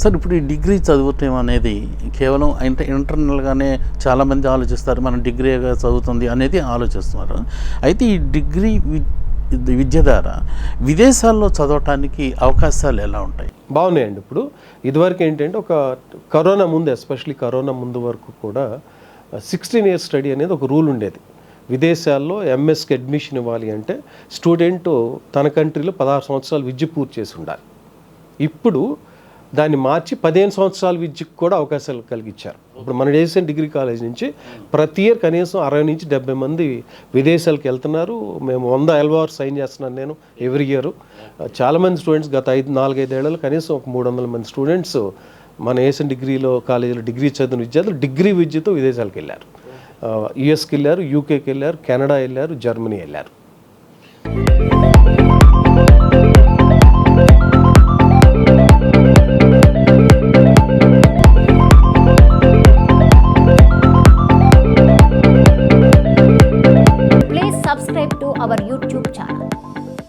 Sir ఇప్పుడు ఈ degree చదవటం అనేది కేవలం అంటే ఇంటర్నల్గానే చాలామంది ఆలోచిస్తారు మనం డిగ్రీగా చదువుతుంది అనేది ఆలోచిస్తున్నారు. అయితే ఈ డిగ్రీ విద్య ద్వారా విదేశాల్లో చదవటానికి అవకాశాలు ఎలా ఉంటాయి? బాగున్నాయండి ఇప్పుడు. ఇదివరకు ఏంటంటే ఒక కరోనా ముందు ఎస్పెషలీ కరోనా ముందు వరకు కూడా సిక్స్టీన్ ఇయర్స్ స్టడీ అనేది ఒక రూల్ ఉండేది. విదేశాల్లో ఎంఎస్కి అడ్మిషన్ ఇవ్వాలి అంటే స్టూడెంట్ తన కంట్రీలో పదహారు సంవత్సరాలు విద్య పూర్తి చేసి ఉండాలి. ఇప్పుడు దాన్ని మార్చి పదిహేను సంవత్సరాల విద్యకు కూడా అవకాశాలు కలిగించారు ఇప్పుడు మన చేసిన డిగ్రీ కాలేజ్ నుంచి ప్రతి ఇయర్ కనీసం అరవై నుంచి డెబ్బై మంది విదేశాలకు వెళ్తున్నారు. మేము వంద ఎల్వార్ సైన్ చేస్తున్నాను నేను ఎవ్రీ ఇయర్. చాలామంది స్టూడెంట్స్ గత ఐదు నాలుగైదేళ్ళలో కనీసం ఒక మూడు వందల మంది స్టూడెంట్స్ మన ఏషియన్ డిగ్రీలో కాలేజీలో డిగ్రీ చదివిన విద్యార్థులు డిగ్రీ విద్యతో విదేశాలకు వెళ్ళారు. యుఎస్కి వెళ్ళారు యూకేకి వెళ్ళారు కెనడా వెళ్ళారు జర్మనీ వెళ్ళారు. Subscribe to our YouTube channel